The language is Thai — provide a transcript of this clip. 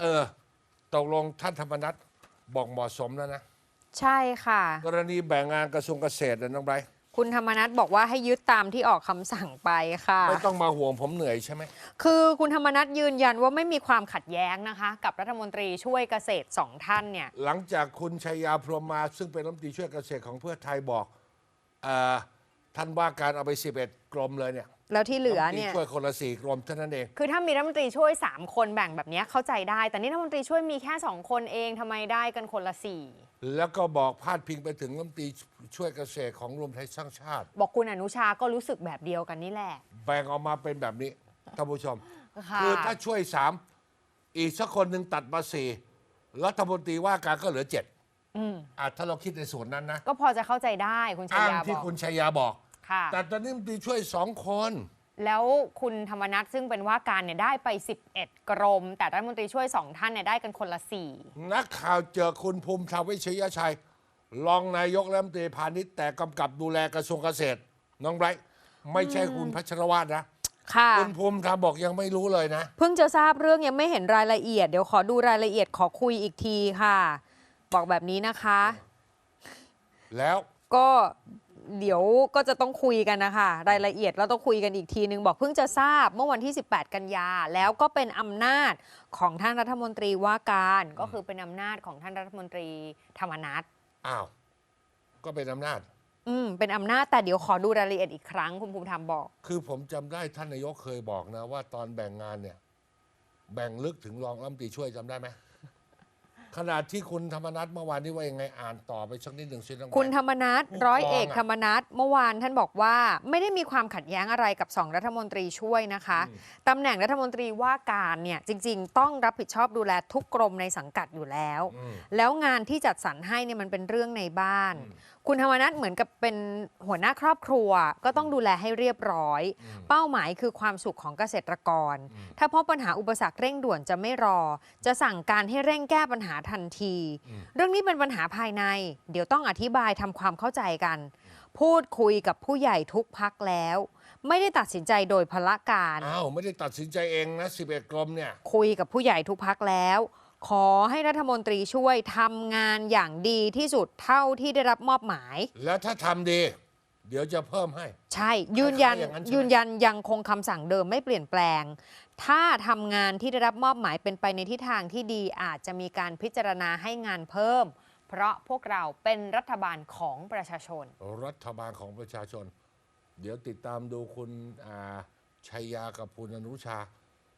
เออตกลงท่านธรรมนัฐบอกเหมาะสมแล้วนะ ใช่ค่ะ กรณีแบ่งงานกระทรวงเกษตรนะน้องไบรท์คุณธรรมนัฐบอกว่าให้ยึดตามที่ออกคำสั่งไปค่ะ ไม่ต้องมาห่วงผมเหนื่อยใช่ไหม คือคุณธรรมนัฐยืนยันว่าไม่มีความขัดแย้งนะคะ กับรัฐมนตรีช่วยเกษตรสองท่านเนี่ย หลังจากคุณชัยยาพรหมมาซึ่งเป็นรัฐมนตรีช่วยเกษตรของเพื่อไทยบอกเออท่านว่าการเอาไป 11 กรมเลยเนี่ย แล้วที่เหลือรัฐมนตรีเนี่ย ช่วยคนละสี่กรมเท่านั้นเอง คือถ้ามีรัฐมนตรีช่วย 3 คนแบ่งแบบเนี้ยเข้าใจได้ แต่นี่รัฐมนตรีช่วยมีแค่ 2 คนเองทำไมได้กันคนละสี่แล้วก็บอกพาดพิงไปถึงรัฐมนตรีช่วยเกษตรของรวมไทยสร้างชาติ บอกคุณอนุชาก็รู้สึกแบบเดียวกันนี่แหละแบ่งออกมาเป็นแบบนี้ท่านผู้ชม ค่ะคือถ้าช่วยสามอีกสักคนหนึ่งตัดมาสี่รัฐมนตรีว่าการก็เหลือเจ็ดอืมอะถ้าเราคิดในส่วนนั้นนะก็พอจะเข้าใจได้คุณชัยอ้างยาบที่อกคุณชัยยาบอก ค่ะ แต่ตอนนี้รัฐมนตรีช่วยสองคน แล้วคุณธรรมนัฐซึ่งเป็นว่าการเนี่ยได้ไป 11 กรม แต่รัฐมนตรีช่วย2ท่านเนี่ยได้กันคนละนักข่าวเจอคุณภูมิธรรมวิชยชัย รองนายกรัฐมนตรีพาณิชย์แต่กำกับดูแลกระทรวงเกษตร น้องไบรท์ไม่ใช่คุณพัชรวาทนะ4ค่ะ คุณภูมิธรรมบอกยังไม่รู้เลยนะ เพิ่งจะทราบเรื่องยังไม่เห็นรายละเอียด เดี๋ยวขอดูรายละเอียดขอคุยอีกทีค่ะ บอกแบบนี้นะคะ แล้ว ก็เดี๋ยวก็จะต้องคุยกันนะคะรายละเอียดเราต้องคุยกันอีกทีนึง บอกเพิ่งจะทราบเมื่อวันที่ 18 กันยา แล้วก็เป็นอำนาจของท่านรัฐมนตรีว่าการก็คือเป็นอำนาจของท่านรัฐมนตรีธรรมนัฐอ้าว ก็เป็นอำนาจ อืมเป็นอำนาจแต่เดี๋ยวขอดูรายละเอียดอีกครั้งคุณภูมิธรรมบอก คือผมจำได้ท่านนายกเคยบอกนะ ว่าตอนแบ่งงานเนี่ย แบ่งลึกถึงรองรัฐมนตรีช่วยจำได้ไหม ขนาดที่คุณธรรมนัฐเมื่อวานนี้ว่ายังไงอ่านต่อไปสักนิดหนึ่งสิน้องไบคุณร์ทธรรมนัฐผู้ร้อยกองเอกอะธรรมนัฐเมื่อวานท่านบอกว่าไม่ได้มีความขัดแย้งอะไรกับสองรัฐมนตรีช่วยนะคะตำแหน่งรัฐมนตรีว่าการเนี่ยจริง ๆ ต้องรับผิดชอบดูแลทุกกรมในสังกัดอยู่แล้วอืมแล้วงานที่จัดสรรให้เนี่ยมันเป็นเรื่องในบ้าน คุณธรรมนัฐเหมือนกับเป็นหัวหน้าครอบครัว ก็ต้องดูแลให้เรียบร้อย เป้าหมายคือความสุขของเกษตรกร ถ้าพบปัญหาอุปสรรคเร่งด่วนจะไม่รอ จะสั่งการให้เร่งแก้ปัญหาทันที เรื่องนี้เป็นปัญหาภายใน เดี๋ยวต้องอธิบายทำความเข้าใจกัน พูดคุยกับผู้ใหญ่ทุกพักแล้ว ไม่ได้ตัดสินใจโดยพละการอ้าวไม่ได้ตัดสินใจเองนะสิบเอ็ดกรมเนี่ยคุยกับผู้ใหญ่ทุกพักแล้ว ขอให้รัฐมนตรีช่วยทำงานอย่างดีที่สุดเท่าที่ได้รับมอบหมาย แล้วถ้าทำดี เดี๋ยวจะเพิ่มให้ ใช่ยืนยันคล้ายๆอย่างนั้นใช่ไหมยืนยันยังคงคำสั่งเดิมไม่เปลี่ยนแปลง ถ้าทำงานที่ได้รับมอบหมายเป็นไปในทิศทางที่ดีอาจจะมีการพิจารณาให้งานเพิ่ม เพราะพวกเราเป็นรัฐบาลของประชาชน รัฐบาลของประชาชน เดี๋ยวติดตามดูคุณอ่าชัยยากับคุณอนุชา